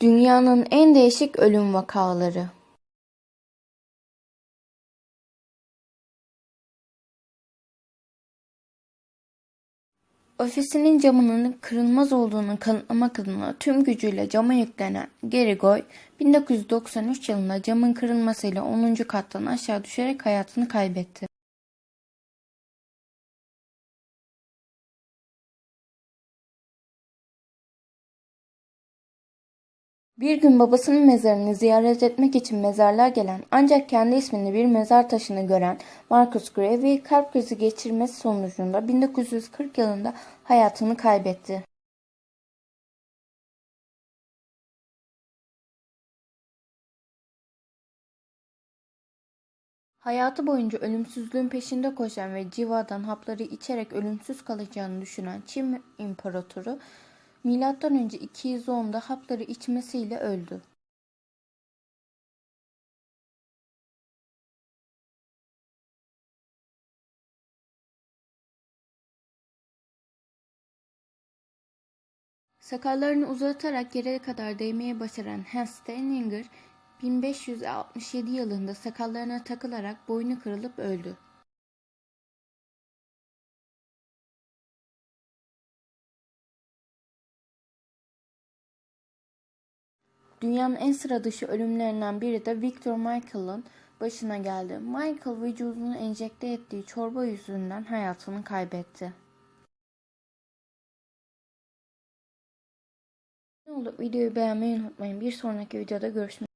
Dünyanın en değişik ölüm vakaları. Ofisinin camının kırılmaz olduğunu kanıtlamak adına tüm gücüyle cama yüklenen Gary Goy, 1993 yılında camın kırılmasıyla 10. kattan aşağı düşerek hayatını kaybetti. Bir gün babasının mezarını ziyaret etmek için mezarlığa gelen ancak kendi ismini bir mezar taşını gören Marcus Garvey kalp krizi geçirmesi sonucunda 1940 yılında hayatını kaybetti. Hayatı boyunca ölümsüzlüğün peşinde koşan ve civadan hapları içerek ölümsüz kalacağını düşünen Çin İmparatoru M.Ö. 210'da hapları içmesiyle öldü. Sakallarını uzatarak yere kadar değmeye başaran Hans Steininger, 1567 yılında sakallarına takılarak boynu kırılıp öldü. Dünyanın en sıra dışı ölümlerinden biri de Victor Michael'ın başına geldi. Michael vücudunu enjekte ettiği çorba yüzünden hayatını kaybetti. Ne olur videoyu beğenmeyi unutmayın. Bir sonraki videoda görüşmek